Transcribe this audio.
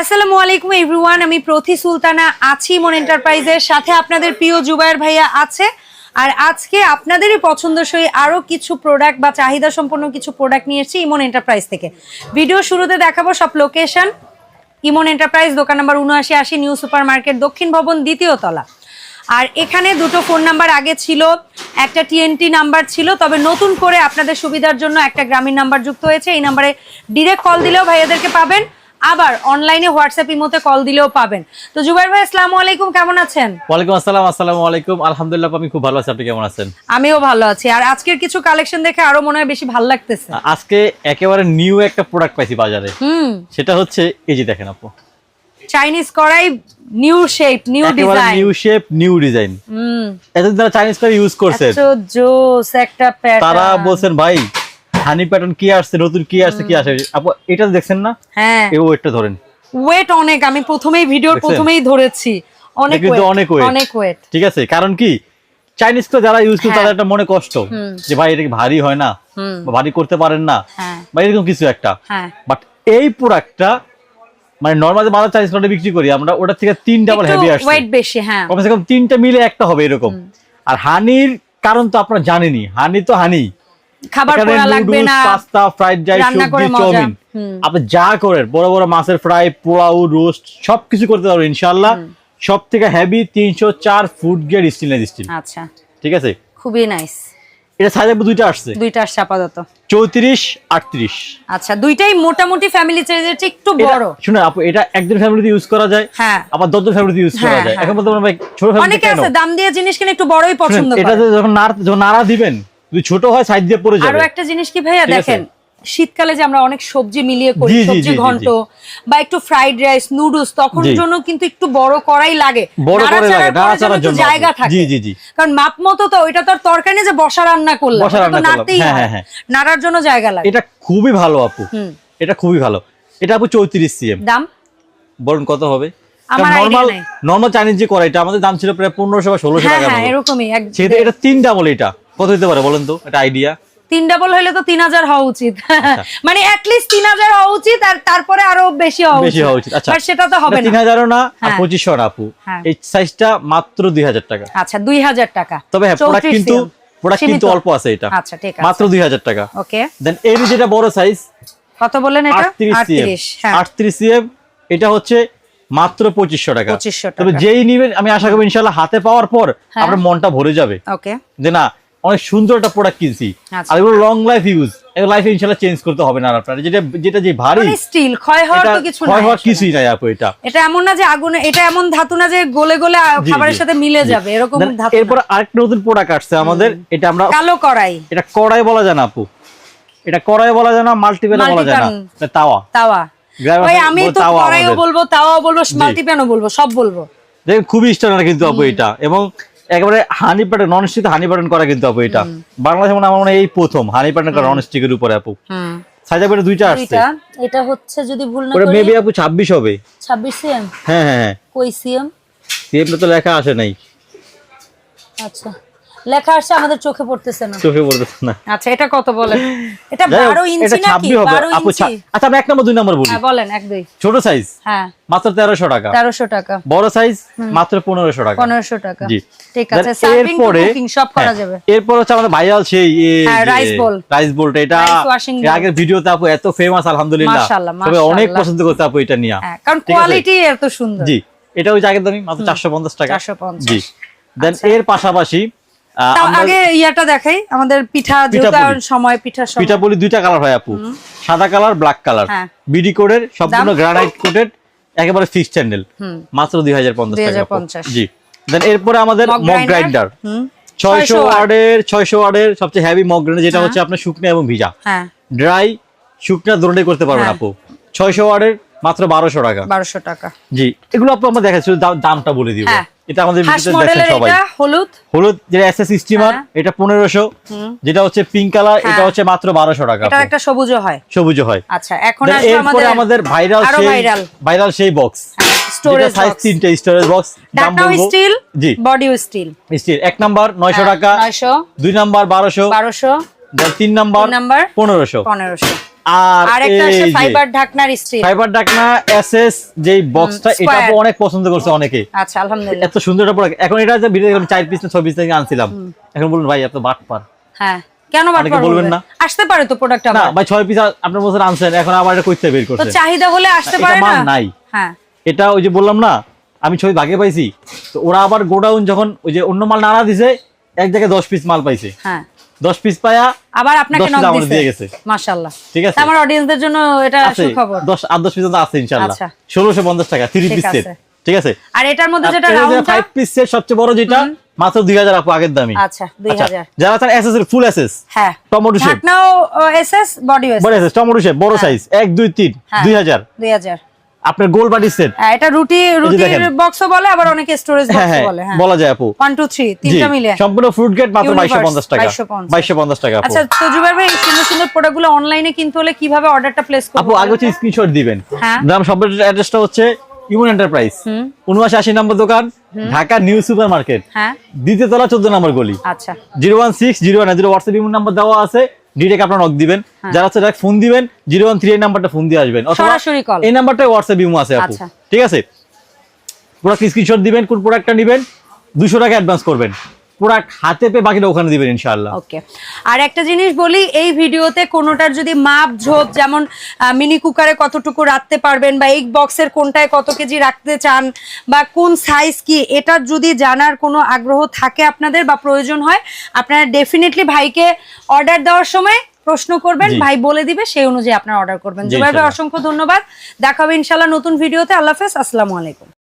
আসসালামু আলাইকুম এভরিওয়ান, আমি প্রতি সুলতানা আছি মন এন্টারপ্রাইজের সাথে আপনাদের প্রিয় জুবায়ের ভাইয়া আছে। আর আজকে আপনাদেরই পছন্দসই আরও কিছু প্রোডাক্ট বা চাহিদা সম্পন্ন কিছু প্রোডাক্ট নিয়ে এসেছি ইমন এন্টারপ্রাইজ থেকে। ভিডিও শুরুতে দেখাবো সব লোকেশন ইমন এন্টারপ্রাইজ দোকান নাম্বার উনআশি আশি নিউ সুপার মার্কেট দক্ষিণ ভবন, দ্বিতীয় তলা। আর এখানে দুটো ফোন নাম্বার আগে ছিল, একটা টিএনটি নাম্বার ছিল, তবে নতুন করে আপনাদের সুবিধার জন্য একটা গ্রামীণ নাম্বার যুক্ত হয়েছে। এই নাম্বারে ডিরেক্ট কল দিলেও ভাইয়াদেরকে পাবেন। আবার অনলাইনে হোয়াটসঅ্যাপ ইমোতে কল দিলেও পাবেন। তো জুবাইর ভাই আসসালামু আলাইকুম কেমন আছেন? ওয়ালাইকুম আসসালাম আসসালামু আলাইকুম। আলহামদুলিল্লাহ আমি খুব ভালো আছি। আপনি কেমন আছেন? আমিও ভালো আছি। আর আজকের কিছু কালেকশন দেখে আরও মনে হয় বেশি ভালো লাগতেছে। আজকে একেবারে নিউ একটা প্রোডাক্ট পাইছি বাজারে। হুম। সেটা হচ্ছে এই যে দেখেন আপু। চাইনিজ কড়াই new shape new design new shape new design হুম। এতদিন তারা চাইনিজ করে ইউজ করছেন জোস একটা তারা প্যাটার্ন বলছেন ভাই হানি প্যাটার্ন কি আসছে নতুন কি আসছে কি আসে? আপু এটা দেখছেন না? হ্যাঁ। এই ওয়েটটা ধরেন। ওয়েট অনেক আমি প্রথমেই ভিডিওর প্রথমেই ধরেছি। অনেক কিন্তু অনেক ওয়েট ঠিক আছে কারণ কি? চাইনিজ তো যারা ইউজ করে হ্যাঁ। তাদের একটা মনে কষ্ট যে ভাই এটা ভারী হয় না? ভারী করতে পারেন না? হ্যাঁ। বা এরকম কিছু একটা। হ্যাঁ। বাট এই প্রোডাক্টটা মানে নর্মাল যে বাজার চাইনিজ প্রোডাক্ট বিক্রি করি আমরা ওটার থেকে তিন ডাবল হেভি আসছে। ওয়েট বেশি হ্যাঁ। কমসে কম তিনটা মিলে একটা হবে এরকম। আর হানির কারণ তো আপনারা জানেনই হানি তো হানি খাবার পোড়া লাগবে না পাস্তা ফ্রাইড রাইস সবজি চাউমিন। আপনি যা করেন বড় বড় মাছের ফ্রাই পোলাও রোস্ট সবকিছু করতে পারবেন ইনশাআল্লাহ। সব থেকে হেভি তিনশো চার ফুট গিয়ার স্টিল স্টিল আচ্ছা। ঠিক আছে? খুবই নাইস এটা সাইজ দুইটা আসছে। দুইটা আসছে আপাতত। চৌত্রিশ আটত্রিশ। আচ্ছা দুইটাই মোটামুটি ফ্যামিলি সাইজের একটু বড়। শুনে আপু এটা একজন ফ্যামিলিতে ইউজ করা যায় হ্যাঁ। আবার দশজন ফ্যামিলিতে ইউজ করা হ্যাঁ, যায়। হ্যাঁ। এখন বলতে ভাই ছোট ফ্যামিলি অনেকে আছে দাম দিয়ে জিনিস কিনে একটু বড়ই পছন্দ করে। যখন নাড়া দিবেন যদি ছোট হয় সাইড দিয়ে পড়ে যাবে। আরও একটা জিনিস কি ভাইয়া দেখেন শীতকালে যে আমরা অনেক সবজি মিলিয়ে করি সবজি ঘন্ট বা একটু ফ্রাইড রাইস নুডলস তখন জন্য কিন্তু একটু বড় কড়াই লাগে। বড় করে লাগে, নাড়াচাড়ার জন্য জায়গা থাকে। জি, জি, জি। কারণ মাপ মতো তো ওইটা তো তরকারি যে বসা রান্না করলাম বসা রান্না করলাম। হ্যাঁ, হ্যাঁ, হ্যাঁ। নাড়ার জন্য জায়গা লাগে। এটা খুবই ভালো আপু। এটা খুবই ভালো। এটা আপু চৌত্রিশ সিএম। দাম? বলুন কত হবে? নর্মাল। নর্মাল চাইনিজ যে কড়াইটা আমাদের দাম ছিল প্রায় পনেরোশো বা ষোলোশো হ্যাঁ টাকা হ্যাঁ এরকমই এটা তিন ডাবল এটা। কত হতে পারে বলেন তো? এটা আইডিয়া তিন ডাবল হলে তো তিন হাজার হওয়া উচিত। মানে অ্যাটলিস্ট তিন হাজার হওয়া উচিত আর তারপরে আরও বেশি হওয়া বেশি হওয়া উচিত। আচ্ছা। সেটা তো হবে তিন না। হাজারও না হ্যাঁ। পঁচিশশো না আপু। হ্যাঁ। এই সাইজটা মাত্র দুই হাজার টাকা। আচ্ছা দুই হাজার টাকা। তবে হ্যাঁ প্রোডাক্ট কিন্তু প্রোডাক্ট কিন্তু অল্প আছে এটা। আচ্ছা ঠিক আছে। মাত্র দুই হাজার টাকা। ওকে দেন এর যেটা বড় সাইজ কত বললেন এটা? আটত্রিশ সিএম। আটত্রিশ হ্যাঁ। আটত্রিশ সিএম এটা হচ্ছে মাত্র পঁচিশশো টাকা। 2500 তবে যেই নিবেন আমি আশা করি ইনশাল্লাহ হাতে পাওয়ার পর হ্যাঁ। আপনার মনটা ভরে যাবে। ওকে যে না অনেক সুন্দর একটা প্রোডাক্ট কিনছি। আচ্ছা। আর এগুলো লং লাইফ ইউজ লাইফে ইনশাল্লাহ চেঞ্জ করতে হবে না আপনার। যেটা যেটা যে ভারী মানে স্টিল ক্ষয় হওয়ার তো কিছু ক্ষয় হওয়ার কিছুই নাই আপু এটা। এটা এমন না যে আগুনে এটা এমন ধাতু না যে গলে গলে খাবারের সাথে মিলে যাবে এরকম ধাতু এরপর আরেকটা নতুন প্রোডাক্ট আসছে আমাদের। এটা আমরা কালো কড়াই। এটা কড়াই বলা যায় না আপু। এটা কড়াই বলা যায় না মাল্টিপ্যান বলা যায় না। তাওয়া। তাওয়া। ভাষায় আমি তো কড়াইও বলব তাওয়া বলব মাল্টিপ্যানও বলব সব বলব। দেখেন খুবই স্ট্যান্ডার্ড কিন্তু আপু এটা। এবং একেবারে honey pattern non stick honey pattern করা কিন্তু আপু এটা। বাংলাদেশে মনে আমার মনে এই প্রথম হানি প্যাটার্ন করা নন স্টিকের উপরে আপু। সাইজ এটা দুইটা আসছে। এটা হচ্ছে যদি ভুল না করি মেবি আপু ছাব্বিশ হবে। 26 সিএম? হ্যাঁ হ্যাঁ হ্যাঁ। কই সিএম? সিএম তো লেখা আসে নাই। আচ্ছা। লেখা আসছে আমাদের চোখে পড়তেছে না। চোখে পড়তেছে না। আচ্ছা এটা কত বলেন এটা 12 ইঞ্চি নাকি? 12 ইঞ্চি? আচ্ছা আমি এক নম্বর দুই নম্বর বলি। হ্যাঁ বলেন এক দুই। ছোট সাইজ হ্যাঁ। মাত্র তেরোশো টাকা। 1300 টাকা। বড় সাইজ মাত্র পনেরোশো টাকা। 1500 টাকা। জি। ঠিক আছে সার্ভিং কুকিং সব করা হ্যাঁ, যাবে। এরপর হচ্ছে আমাদের ভাইরাল সেই হ্যাঁ, rice bowl। রাইস বোলটা এটা। আগের ভিডিওতে আপু এত ফেমাস আলহামদুলিল্লাহ। তবে অনেক পছন্দ করতে আপু এটা নিয়ে। হ্যাঁ কারণ কোয়ালিটি এত সুন্দর। জি। এটা ওই জায়গার দামি মাত্র চারশো পঞ্চাশ টাকা। 450 জি। দেন এর পাশাপাশি আগে ইয়াটা দেখাই আমাদের পিঠা যেহেতু পিঠাপুলি। এখন সময় পিঠার পিঠা বলি দুইটা কালার হয় আপু। সাদা কালার ব্ল্যাক কালার হ্যাঁ। বিডি কোডের সম্পূর্ণ গ্রানাইট কোটেড একেবারে ফিক্সড মাত্র দুই হাজার পঞ্চাশ টাকা জি। দেন এরপরে আমাদের মগ গ্রাইন্ডার ছয়শো ওয়ার্ডের ছয়শো ওয়ার্ডের সবচেয়ে হেভি মগ গ্রাইন্ডার যেটা হচ্ছে আপনার শুকনো এবং ভিজা। হ্যাঁ। ড্রাই শুকনা দুটোই করতে পারবেন হ্যাঁ। আপু। ছয়শো ওয়ার্ডের মাত্র বারোশো টাকা। 1200 টাকা। জি এগুলো আপু আমরা দেখাচ্ছি দামটা বলে দিব। হ্যাঁ। এটা আমাদের ভিডিওতে দেখেন সবাই। এটা হলুদ। হলুদ যেটা এসএস স্টিমার হ্যাঁ। এটা। যেটা হচ্ছে পিঙ্ক কালার এটা হ্যাঁ। হচ্ছে মাত্র বারোশো টাকা এটা একটা সবুজও হয়। সবুজ হয়। আচ্ছা এখন আমাদের ভাইরাল সেই ভাইরাল সেই বক্স স্টোরেজ সাইজ তিনটে স্টোরেজ বক্স দাম বলব। স্টিল জি। স্টিল স্টিল এক নাম্বার নয়শো টাকা। 900 দুই নাম্বার বারোশো। 1200 তিন নাম্বার তিন নাম্বার পনেরোশো। 1500 আর আর আছে ফাইবার ঢাকনার স্টিল ফাইবার ডাকনা এসএস যে বক্সটা এটা square। অনেক পছন্দ করছে অনেকে। আচ্ছা আলহামদুলিল্লাহ। এত সুন্দর একটা প্রোডাক্ট এখন এটা যে ভিডিও এখন চার পিস না ছয় পিস থেকে আনছিলাম। এখন বলুন ভাই এত বাটপার। হ্যাঁ। কেন বাটপার বলবেন না? আসতে পারে তো প্রোডাক্ট না ভাই ছয় পিস আপনার আনছেন এখন আবার এটা কইতে বের তো চাহিদা হলে আসতে পারে না? নাই। হ্যাঁ। এটা ওই যে বললাম না আমি ছবি ভাগে পাইছি তো ওরা আবার গোডাউন যখন ওই যে অন্য মাল নাড়া দিছে এক জায়গায় দশ পিস মাল পাইছে। হ্যাঁ। দশ পিস পায়া আবার আপনাকে নক দিয়ে গেছে। মাশাআল্লাহ। ঠিক আছে? আমার অডিয়েন্সদের জন্য এটা সুখবর। দশ আট দশ পিস আছে ইনশাল্লাহ আচ্ছা। ষোলোশো পঞ্চাশ টাকা থ্রি ঠিক পিস সেট ঠিক আছে? আর এটার মধ্যে যেটা রাউন্ডটা ফাইভ পিস সেট সবচেয়ে বড় যেটা মাত্র দুই হাজার আপু আগের দামি। আচ্ছা 2000 যারা চান এসএস এর ফুল এসএস হ্যাঁ। টমেটো শেপ ঢাকনাও এসএস বডি এসএস বড় এসএস টমেটো শেপ বড় সাইজ এক দুই তিন হ্যাঁ। দুই হাজার। 2000 আপনার গোল বাটি সেট। হ্যাঁ, এটা রুটি রুটির। বক্সও বলে আবার অনেকে স্টোরেজ হ্যাঁ বক্সও হ্যাঁ বলে হ্যাঁ। বলা যায় আপু। 1 2 3 তিনটা মিলে সম্পূর্ণ ফ্রুট গেট মাত্র Universe, বাইশশো পঞ্চাশ টাকা। 2250 পঞ্চাশ। টাকা আপু। আচ্ছা তো জুবাইর ভাই এই সুন্দর সুন্দর প্রোডাক্টগুলো অনলাইনে কিনতে হলে কীভাবে অর্ডারটা প্লেস করব আপু আগে হচ্ছে স্ক্রিনশট দিবেন। হ্যাঁ। নাম সবের অ্যাড্রেসটা হচ্ছে ইমন এন্টারপ্রাইজ উনআশি আশি নম্বর দোকান ঢাকা নিউ সুপার মার্কেট হ্যাঁ। দ্বিতীয় তলা চোদ্দ নম্বর গলি। আচ্ছা। Zero one six zero one zero WhatsApp Emon number দেওয়া আছে। ডিরেক্ট আপনার নক দিবেন হ্যাঁ। যারা হচ্ছে ফোন দিবেন জিরো ওয়ান থ্রি এই নাম্বারটা ফোন দিয়ে আসবেন অথবা। এই নাম্বারটা হোয়াটসঅ্যাপ ইমো আছে আপু আচ্ছা। ঠিক আছে প্রোডাক্ট স্ক্রিনশট দিবেন কোন প্রোডাক্টটা নেবেন দুশো টাকা অ্যাডভান্স করবেন প্রোডাক্ট হাতে পেয়ে বাকিটা ওখানে দিবেন ইনশাআল্লাহ। ওকে। আর একটা জিনিস বলি এই ভিডিওতে কোনোটার যদি মাপ ঝোপ যেমন মিনি কুকারে কতটুকু রাখতে পারবেন বা এই বক্সের কোনটায় কত কেজি রাখতে চান বা কোন সাইজ কি এটার যদি জানার কোনো আগ্রহ থাকে আপনাদের বা প্রয়োজন হয় আপনারা ডেফিনেটলি ভাইকে অর্ডার দেওয়ার সময় প্রশ্ন করবেন ভাই বলে দিবে সেই অনুযায়ী আপনারা অর্ডার করবেন। জুবাই ভাই অসংখ্য ধন্যবাদ। দেখা হবে ইনশাল্লাহ নতুন ভিডিওতে। আল্লাহ হাফেজ। আসসালামু আলাইকুম।